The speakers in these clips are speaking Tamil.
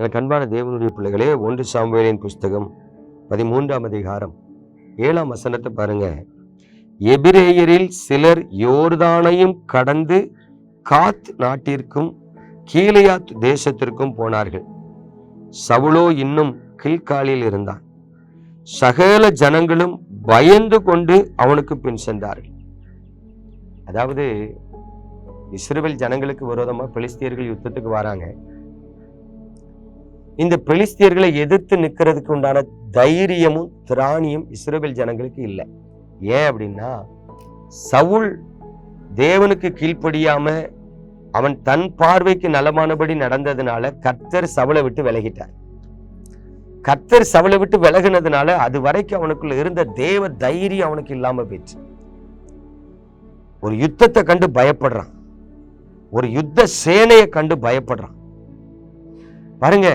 எனக்கு அன்பான தேவனுடைய பிள்ளைகளே ஒன்று சாமுவேலின் புஸ்தகம் பதிமூன்றாம் அதிகாரம். ஏழாம் வசனத்தை பாருங்க. எபிரேயரில் சிலர் யோர்தானையும் கடந்து காத் நாட்டிற்கும் கீழையாத் தேசத்திற்கும் போனார்கள். சவுளோ இன்னும் கில்காலில் இருந்தான். சகல ஜனங்களும் பயந்து கொண்டு அவனுக்கு பின் சென்றார்கள். அதாவது இஸ்ரேல் ஜனங்களுக்கு விரோதமாக பெலிஸ்தியர்கள் யுத்தத்துக்கு வராங்க. இந்த பெலிஸ்தியர்களை எதிர்த்து நிக்கிறதுக்கு உண்டான தைரியமும் திராணியும் இஸ்ரவேல் ஜனங்களுக்கு இல்லை. ஏன் அப்படின்னா சவுல் தேவனுக்கு கீழ்ப்படியாம அவன் தன் பார்வைக்கு நலமானபடி நடந்ததுனால கர்த்தர் சவலை விட்டு விலகிட்டார். கர்த்தர் சவலை விட்டு விலகினதுனால அது வரைக்கும் அவனுக்குள்ள இருந்த தேவ தைரியம் அவனுக்கு இல்லாம போயிடுச்சு. ஒரு யுத்தத்தை கண்டு பயப்படுறான். ஒரு யுத்த சேனையை கண்டு பயப்படுறான். பாருங்க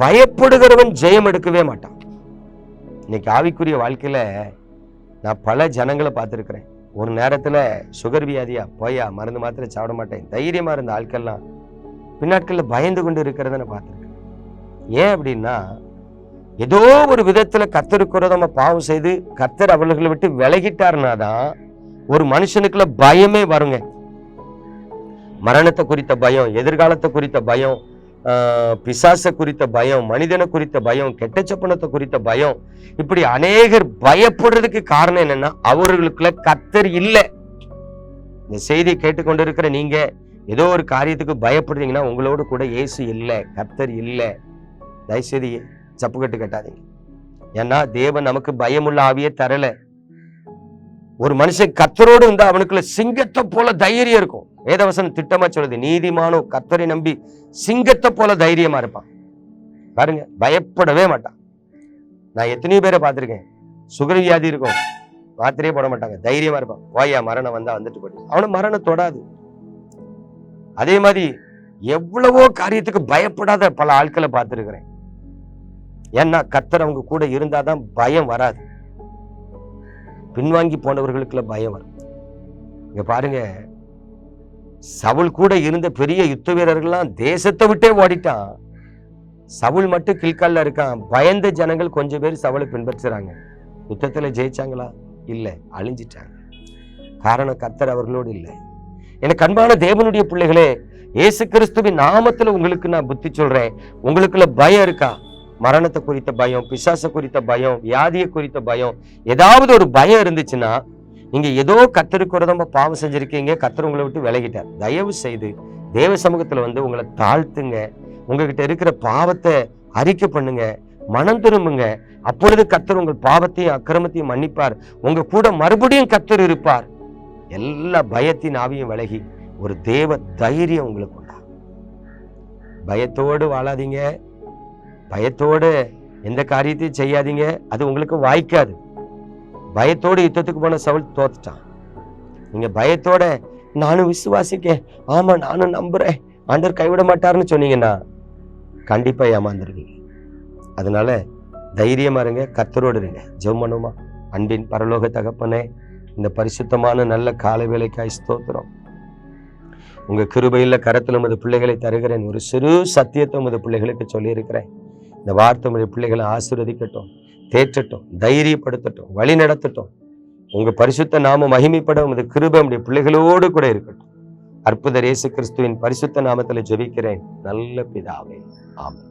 பயப்படுகிறவன் ஜெயம் எடுக்கவே மாட்டான். இன்னைக்கு ஆவிக்குரிய வாழ்க்கையில நான் பல ஜனங்களை பார்த்துருக்குறேன். ஒரு நேரத்துல சுகர் வியாதியா போயா மருந்து மாத்திரை சாப்பிட மாட்டேன் தைரியமா இருந்த ஆட்கள்லாம் பின்னாட்கள்ல பயந்து கொண்டு இருக்கிறத நான் பார்த்துருக்கேன் ஏன் அப்படின்னா ஏதோ ஒரு விதத்தில் கத்தருக்கு நம்ம பாவம் செய்து கத்தர் அவர்களை விட்டு விலகிட்டாருனா தான் ஒரு மனுஷனுக்குள்ள பயமே வருங்க. மரணத்தை குறித்த பயம் எதிர்காலத்தை குறித்த பயம் பிசாச குறித்த பயம் மனிதனை குறித்த பயம் கெட்ட சப்பனத்தை குறித்த பயம் இப்படி அநேகர் பயப்படுறதுக்கு காரணம் என்னன்னா அவர்களுக்குள்ள கத்தர் இல்லை. இந்த செய்தியை கேட்டுக்கொண்டிருக்கிற நீங்க ஏதோ ஒரு காரியத்துக்கு பயப்படுறீங்கன்னா உங்களோட கூட இயேசு இல்லை கத்தர் இல்லை. தயவுசெய்து சப்பு கட்டு கட்டாதீங்க. ஏன்னா தேவன் நமக்கு பயமுள்ள ஆவியே தரல. ஒரு மனுஷன் கத்தரோடு இருந்தால் அவனுக்குள்ள சிங்கத்தை போல தைரியம் இருக்கும். வேதவசனம் திட்டமா சொல்லுது நீதிமானோ கத்தரை நம்பி சிங்கத்தை போல தைரியமா இருப்பான். பாருங்க பயப்படவே மாட்டான். நான் எத்தனையோ பேரை பார்த்திருக்கேன் சுகர் வியாதி இருக்கும் மாத்திரையே போட மாட்டாங்க தைரியமா இருப்பான். வாயா மரணம் வந்தா வந்துட்டு போயிடு அவனை மரணம் தொடாது. அதே மாதிரி எவ்வளவோ காரியத்துக்கு பயப்படாத பல ஆட்களை பார்த்திருக்கிறேன். ஏன்னா கத்தர் அவங்க கூட இருந்தாதான் பயம் வராது. பின்வாங்கி போனவர்களுக்குள்ள பயம் வரும். இங்க பாருங்க சவுல் கூட இருந்த பெரிய யுத்த வீரர்கள்லாம் தேசத்தை விட்டே ஓடிட்டான். சவுல் மட்டும் கில்கால்ல இருக்கான். பயந்த ஜனங்கள் கொஞ்சம் பேர் சவுளை பின்பற்றுறாங்க. யுத்தத்துல ஜெயிச்சாங்களா? இல்ல அழிஞ்சிட்டாங்க. காரணம் கத்தர் அவர்களோடு இல்லை. எனக்கு அன்பான தேவனுடைய பிள்ளைகளே இயேசு கிறிஸ்துவின் நாமத்துல உங்களுக்கு நான் புத்தி சொல்றேன். உங்களுக்குள்ள பயம் இருக்கா? மரணத்தை குறித்த பயம் பிசாசை குறித்த பயம் வியாதியை குறித்த பயம் ஏதாவது ஒரு பயம் இருந்துச்சுன்னா நீங்க ஏதோ கத்தருக்கு நம்ம பாவம் செஞ்சிருக்கீங்க கத்தர் உங்களை விட்டு விலகிட்டார். தயவு செய்து தேவ சமூகத்துல வந்து உங்களை தாழ்த்துங்க. உங்ககிட்ட இருக்கிற பாவத்தை அறிக்கை பண்ணுங்க. மனம் திரும்புங்க. அப்பொழுது கத்தர் உங்கள் பாவத்தையும் அக்கிரமத்தையும் மன்னிப்பார். உங்க கூட மறுபடியும் கத்தர் இருப்பார். எல்லா பயத்தின் ஆவியும் விலகி ஒரு தேவ தைரியம் உங்களுக்கு உண்டா பயத்தோடு வாழாதீங்க. பயத்தோடு எந்த காரியத்தையும் செய்யாதீங்க. அது உங்களுக்கு வாய்க்காது. பயத்தோடு யுத்தத்துக்கு போன சவுல் தோத்துட்டான். நீங்க பயத்தோட நானும் விசுவாசிக்கேன். ஆமா நானும் நம்புறேன். ஆண்டவர் கைவிட மாட்டாருன்னு சொன்னீங்கன்னா கண்டிப்பா ஏமாந்துருவீங்க. அதனால தைரியமா இருங்க கத்தரோடு இருங்க. ஜெபம் அன்பின் பரலோக தகப்பனே இந்த பரிசுத்தமான நல்ல காலை வேலைக்காய் ஸ்தோத்திரம். உங்க கிருபையில கரத்தில் உமது பிள்ளைகளை தருகிறேன். ஒரு சிறு சத்தியத்தை உமது பிள்ளைகளுக்கு சொல்லியிருக்கிறேன். இந்த வார்த்தை உமது பிள்ளைகளை ஆசீர்வதிக்கட்டும். தேற்றட்டும் தைரியப்படுத்தட்டும் வழி நடத்தட்டும். உங்க பரிசுத்த நாம மகிமைப்பட உமது கிருபை உடைய பிள்ளைகளோடு கூட இருக்கட்டும். அற்புத இயேசு கிறிஸ்துவின் பரிசுத்த நாமத்தில் ஜெபிக்கிறேன். நல்ல பிதாவே. ஆமாம்